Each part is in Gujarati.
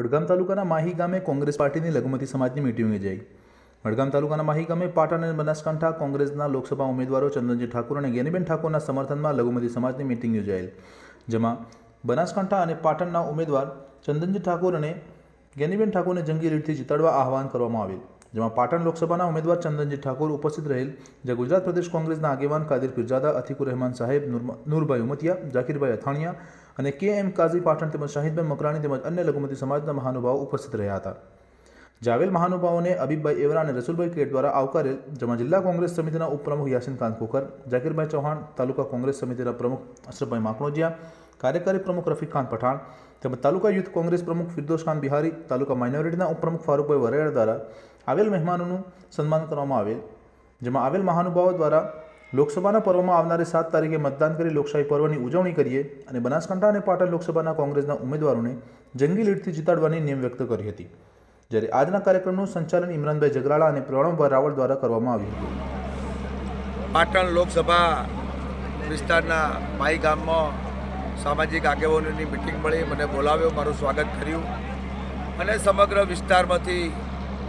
વડગામ તાલુકાના માહી ગામે કોંગ્રેસ પાર્ટીની લઘુમતી સમાજની મિટિંગ યોજાઈ. વડગામ તાલુકાના માહી ગામે પાટણ અને બનાસકાંઠા કોંગ્રેસના લોકસભા ઉમેદવારો ચંદનજી ઠાકુર અને જ્ઞાનીબેન ઠાકોરના સમર્થનમાં લઘુમતી સમાજની મિટિંગ યોજાયેલ. જેમાં બનાસકાંઠા અને પાટણના ઉમેદવાર ચંદનજી ઠાકોર અને જ્ઞાનીબેન ઠાકોરને જંગી રીતથી જીતાડવા આહવાન કરવામાં આવેલ. જેમાં પાટણ લોકસભાના ઉમેદવાર ચંદનજી ઠાકોર ઉપસ્થિત રહેલ જે ગુજરાત પ્રદેશ કોંગ્રેસના આગેવાન કાદિર પીરજાદા અતિકુર રહેમાન સાહેબ, નૂર- નૂરભાઈ ઉમતિયા જાકીરભાઈ અથાણિયા અને કે એમ કાઝી પાટણ તેમજ શાહિદભાઈ મકરાણી તેમજ અન્ય લઘુમતી સમાજના મહાનુભાવો ઉપસ્થિત રહ્યા હતા. જાવેલ મહાનુભાવોને અબીબભાઈ એવરા અને રસુલભાઈ કેટ દ્વારા આવકારેલ, જેમાં જિલ્લા કોંગ્રેસ સમિતિના ઉપપ્રમુખ યાસીન ખાન ખોખર જાકીરભાઈ ચૌહાણ, તાલુકા કોંગ્રેસ સમિતિના પ્રમુખ અશરફભાઈ માકણોજિયા, કાર્યકારી પ્રમુખ રફીકખાન પઠાણ તેમજ તાલુકા યુથ કોંગ્રેસ પ્રમુખ ફિરદોસખાન બિહારી, તાલુકા માઇનોરિટીના ઉપપ્રમુખ ફારૂકભાઈ વરેડ દ્વારા આવેલ મહેમાનોનું સન્માન કરવામાં આવેલ, જેમાં આવેલ મહાનુભાવો દ્વારા લોકસભાના પર્વમાં આવનારી સાત તારીખે મતદાન કરી લોકશાહી પર્વની ઉજવણી કરીએ અને બનાસકાંઠા અને પાટણ લોકસભાના કોંગ્રેસના ઉમેદવારોને જંગી લીડથી જીતાડવાની નિયમ વ્યક્ત કરી હતી, જ્યારે આજના કાર્યક્રમનું સંચાલન ઇમરાનભાઈ જગરાળા અને પ્રણવભાઈ રાવળ દ્વારા કરવામાં આવ્યું હતું. પાટણ લોકસભા વિસ્તારના માઈ ગામમાં સામાજિક આગેવાનોની મિટિંગ મળી, મને બોલાવ્યો, મારું સ્વાગત કર્યું અને સમગ્ર વિસ્તારમાંથી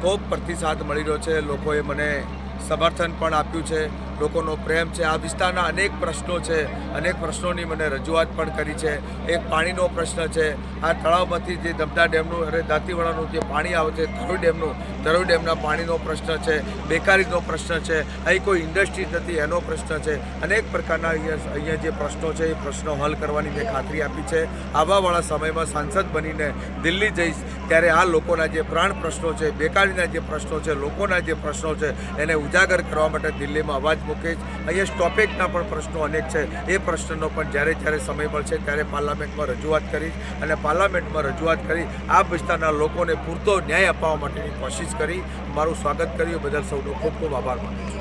ખૂબ પ્રતિસાદ મળી રહ્યો છે. લોકોએ મને સમર્થન પણ આપ્યું છે. લોકોનો પ્રેમ છે. આ વિસ્તારના અનેક પ્રશ્નો છે. અનેક પ્રશ્નોની મને રજૂઆત પણ કરી છે. એક પાણીનો પ્રશ્ન છે. આ તળાવમાંથી જે ધબધા ડેમનું અને દાંતીવાડાનું જે પાણી આવે છે, ધરોઈ ડેમનું, ધરોઈ ડેમના પાણીનો પ્રશ્ન છે, બેકારીનો પ્રશ્ન છે. અહીં કોઈ ઇન્ડસ્ટ્રી નથી, એનો પ્રશ્ન છે. અનેક પ્રકારના અહીંયા અહીંયા જે પ્રશ્નો છે, એ પ્રશ્નો હલ કરવાની મેં ખાતરી આપી છે. આવાવાળા સમયમાં સાંસદ બનીને દિલ્હી જઈશ, ત્યારે આ લોકોના જે પ્રાણ પ્રશ્નો છે, બેકારીના જે પ્રશ્નો છે, લોકોના જે પ્રશ્નો છે, એને ઉજાગર કરવા માટે દિલ્હીમાં અવાજ મૂકીશ અહીંયા સ્ટોપેજના પણ પ્રશ્નો અનેક છે. એ પ્રશ્નનો પણ જ્યારે જ્યારે સમય મળશે ત્યારે પાર્લામેન્ટમાં રજૂઆત કરીશ અને પાર્લામેન્ટમાં રજૂઆત કરી આ વિસ્તારના લોકોને પૂરતો ન્યાય અપાવવા માટેની કોશિશ કરી. મારું સ્વાગત કર્યું. બદલ સૌનો ખૂબ ખૂબ આભાર માનું છું.